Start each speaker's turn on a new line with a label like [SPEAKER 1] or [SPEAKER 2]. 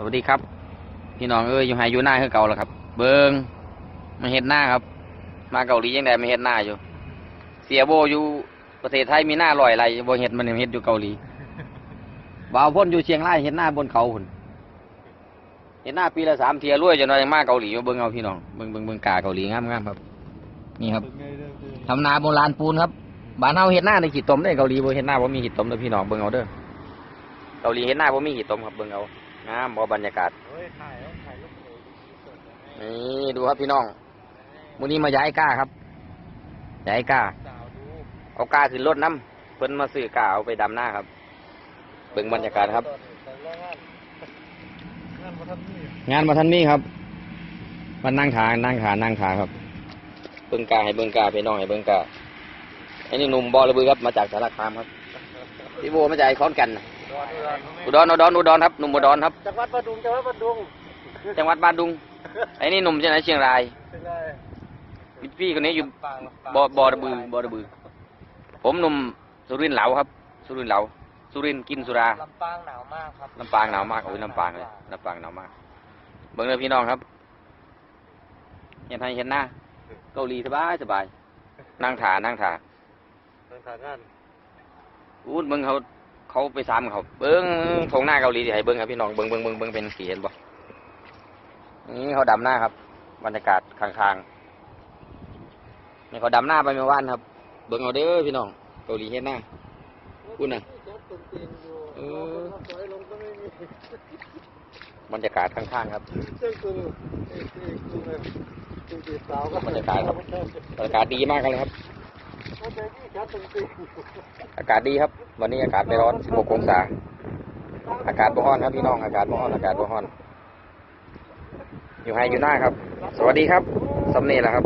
[SPEAKER 1] สวัสดีครับ พี่น้องเอ้ยอยู่ไฮอยู่หน้าคือเก่าแล้วครับ เบิงมาเฮ็ดหน้าครับ มาเกาหลียังไงมาเฮ็ดหน้าอยู่ เสียโบอยู่ประเทศไทยมีหน้าลอยอะไรโบเฮ็ดมันเฮ็ดอยู่เกาหลีบ่าวพ่นอยู่เชียงรายเฮ็ดหน้าบนเขาหุ่นเฮ็ดหน้าปีละสามเทียรวยจนว่ายังมาเกาหลีอยู่เบิงเอาพี่น้องเบิงเบิงเบิงกาเกาหลีงามงามครับ นี่ครับทำนาโบราณปูนครับบ้านเฮาเฮ็ดหน้าในขีดตมได้เกาหลีโบเฮ็ดหน้าบ่มีขีดตมเด้อพี่น้องเบิงเอาเด้อเกาหลีเฮ็ดหน้าบ่มีขีดตมครับเบิงเอา งามบ่บรรยากาศ
[SPEAKER 2] เฮ้ยถ่ายแล้วถ่ายรูปเลย
[SPEAKER 1] นี่ดูครับพี่น้องมื้อนี้มาย้ายก้าครับย้ายก้า
[SPEAKER 2] สาวดู
[SPEAKER 1] เอาก้าขึ้นรถน้ำเพิ่นมาซื้อก้าเอาไปดำหน้าครับเบิ่งบรรยากาศครับ
[SPEAKER 2] แต่แรงงานงานมาทำนี่
[SPEAKER 1] งานมาทันนี้ครับมานั่งขานั่งขานั่งขาครับ เบิ่งกาให้เบิ่งกาพี่น้องให้เบิ่งกาไอ้นี่หนุ่มบอระบือครับมาจากสารคามครับพี่โบมาจากไอ้ขอนแก่นน่ะ อุดรอุดรอุดรครับหนุ่มอุดรครับ
[SPEAKER 2] จังหวัดประดุงจังหวัดประดุง
[SPEAKER 1] จังหวัดบ้านดุงไอ้นี่หนุ่มจากไหนเชียงราย
[SPEAKER 2] เป็นไง
[SPEAKER 1] พี่คนนี้อยู่
[SPEAKER 2] ปางลำปาง
[SPEAKER 1] บอบอระบือบอระบือ ผมหนุ่มสุรินทร์เหลาครับ สุรินทร์เหลาสุรินทร์กินสุรา
[SPEAKER 2] ลำปางหนาวมากครับ
[SPEAKER 1] ลำปางหนาวมากโอ้ยลำปางเลยลำปางหนาวมากเบิ่งเลยพี่น้องครับเห็นไทยเห็นหน้าเกาหลีสบายสบายนั่งถ่านั่งถ่า
[SPEAKER 2] ทางการงาน
[SPEAKER 1] อู้เบิ่งเขา เขาไปซ้ำเขาเบิ่งทงหน้าเกาหลีที่ให้เบิ่งครับพี่น้องเบิ่งเบิ่งเบิ่งเบิ่งเป็นสีเห็นบ่นี่เขาดำหน้าครับ บรรยากาศข้างๆนี่เขาดำหน้าไปเมื่อวานครับ เบิ่งเอาเด้อพี่น้องเกาหลีเห็นหน้าพูดน่ะ
[SPEAKER 2] จับตุ่มตีนอยู่
[SPEAKER 1] เออ
[SPEAKER 2] รถถอยลงก็ไม่มี
[SPEAKER 1] บรรยากาศข้างๆครับ
[SPEAKER 2] เจ้าตัวเอ้ยเอ้ยตัวเลยตุ่มตีนสาวก็
[SPEAKER 1] บรรยากาศครับบรรยากาศดีมากเลยครับ อากาศดีครับ วันนี้อากาศไม่ร้อน 16 องศา อากาศบ่ฮ้อนครับพี่น้อง อากาศบ่ฮ้อน อากาศบ่ฮ้อน อยู่ให้อยู่หน้าครับ สวัสดีครับสำเนียงแหละครับ